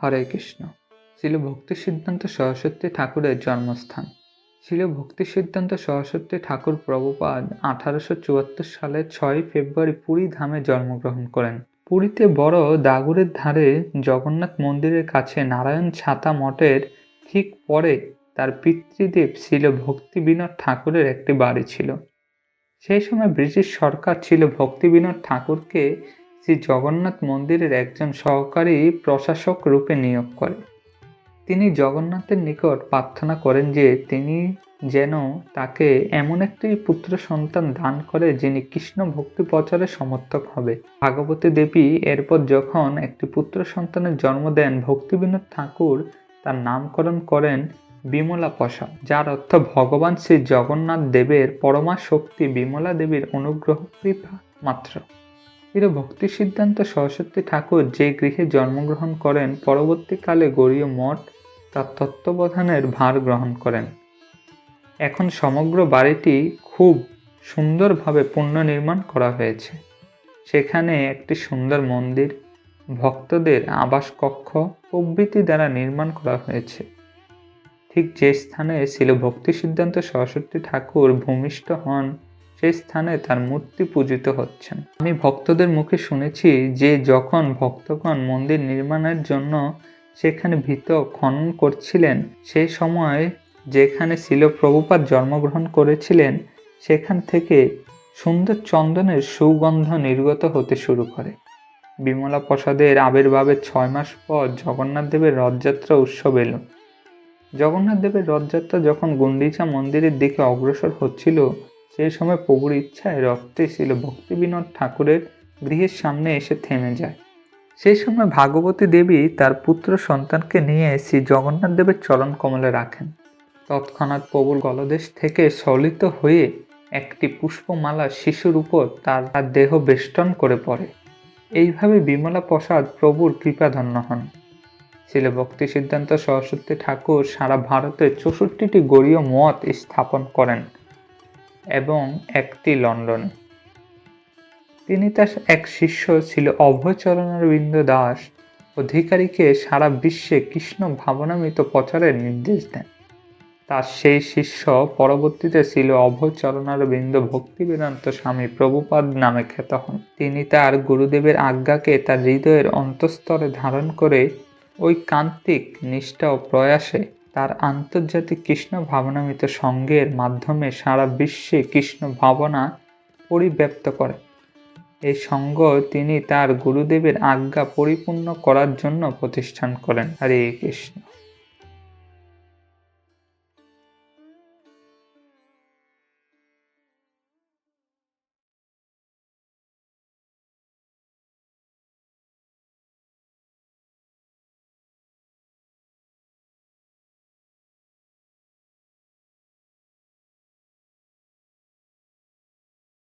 হরে কৃষ্ণ। ছিল ভক্তি সিদ্ধান্ত সরস্বতী ঠাকুরের জন্মস্থান। ছিল ভক্তি সিদ্ধান্ত সরস্বতী ঠাকুর প্রভুপাদ আঠারোশো চুয়াত্তর সালের ছয় ফেব্রুয়ারি পুরী ধামে জন্মগ্রহণ করেন। পুরীতে বড় দাগুরের ধারে জগন্নাথ মন্দিরের কাছে নারায়ণ ছাতা মঠের ঠিক পরে তার পিতৃদেব ছিল ভক্তি বিনোদ ঠাকুরের একটি বাড়ি ছিল। সেই সময় ব্রিটিশ সরকার ছিল ভক্তি বিনোদ ঠাকুরকে শ্রী জগন্নাথ মন্দিরের একজন সহকারী প্রশাসক রূপে নিয়োগ করে। তিনি জগন্নাথের নিকট প্রার্থনা করেন যে তিনি যেন তাকে এমন একটি পুত্র সন্তান দান করে যিনি কৃষ্ণ ভক্তি প্রচারের সমর্থক হবে। ভাগবতী দেবী এরপর যখন একটি পুত্র সন্তানের জন্ম দেন ভক্তি বিনোদ ঠাকুর তার নামকরণ করেন বিমলা প্রসাদ, যার অর্থ ভগবান শ্রী জগন্নাথ দেবের পরমা শক্তি বিমলা দেবীর অনুগ্রহ কৃপা মাত্র। এর ভক্তি সিদ্ধান্ত সরস্বতী ঠাকুর যে গৃহে জন্মগ্রহণ করেন, পরবর্তীকালে গৌরীয় মঠ তার তত্ত্বাবধানের ভার গ্রহণ করেন। এখন সমগ্র বাড়িটি খুব সুন্দরভাবে পুনর্নির্মাণ করা হয়েছে। সেখানে একটি সুন্দর মন্দির, ভক্তদের আবাস কক্ষ প্রভৃতি দ্বারা নির্মাণ করা হয়েছে। ঠিক যে স্থানে ছিল ভক্তি সিদ্ধান্ত সরস্বতী ঠাকুর ভূমিষ্ঠ হন সেই স্থানে তার মূর্তি পূজিত হচ্ছেন। আমি ভক্তদের মুখে শুনেছি যে যখন ভক্তগণ মন্দির নির্মাণের জন্য সেখানে ভীত খনন করছিলেন, সেই সময় যেখানে ছিল প্রভুপাত জন্মগ্রহণ করেছিলেন, সেখান থেকে সুন্দর চন্দনের সুগন্ধ নির্গত হতে শুরু করে। বিমলা প্রসাদের আবির্ভাবের ছয় মাস পর জগন্নাথ দেবের রথযাত্রা উৎসব এলো। জগন্নাথ দেবের রথযাত্রা যখন গুন্ডিচা মন্দিরের দিকে অগ্রসর হচ্ছিল সেই সময় প্রভুর ইচ্ছায় রক্তে ছিল ভক্তি বিনোদ ঠাকুরের গৃহের সামনে এসে থেমে যায়। সেই সময় ভাগবতী দেবী তার পুত্র সন্তানকে নিয়ে শ্রী জগন্নাথ দেবের চরণ কমলে রাখেন। তৎক্ষণাৎ প্রভুর গলদেশ থেকে সলিত হয়ে একটি পুষ্পমালা শিশুর উপর তার দেহ বেষ্টন করে পড়ে। এইভাবে বিমলা প্রসাদ প্রভুর কৃপাধন্য হন। ছিল ভক্তি সিদ্ধান্ত সরস্বতী ঠাকুর সারা ভারতে চৌষট্টিটি গড়ীয় মত স্থাপন করেন। এবং একটি লন্ডন। তিনি তার এক শিষ্য ছিল অভয়চরণারবিন্দ দাস। অধিকারীকে সারা বিশ্বে কৃষ্ণ ভাবনামিত প্রচারের নির্দেশ দেন। তার সেই শিষ্য পরবর্তীতে ছিল অভয়চরণারবিন্দ ভক্তি বেদান্ত স্বামী প্রভুপাদ নামে খ্যাত হন। তিনি তার গুরুদেবের আজ্ঞাকে তার হৃদয়ের অন্তঃস্তরে ধারণ করে ওই কান্তিক নিষ্ঠা ও প্রয়াসে তার আন্তর্জাতিক কৃষ্ণ ভাবনামিত সঙ্গের মাধ্যমে সারা বিশ্বে কৃষ্ণ ভাবনা পরিব্যাপ্ত করে। এই সঙ্গ তিনি তার গুরুদেবের আজ্ঞা পরিপূর্ণ করার জন্য প্রতিষ্ঠান করেন। হরে কৃষ্ণ।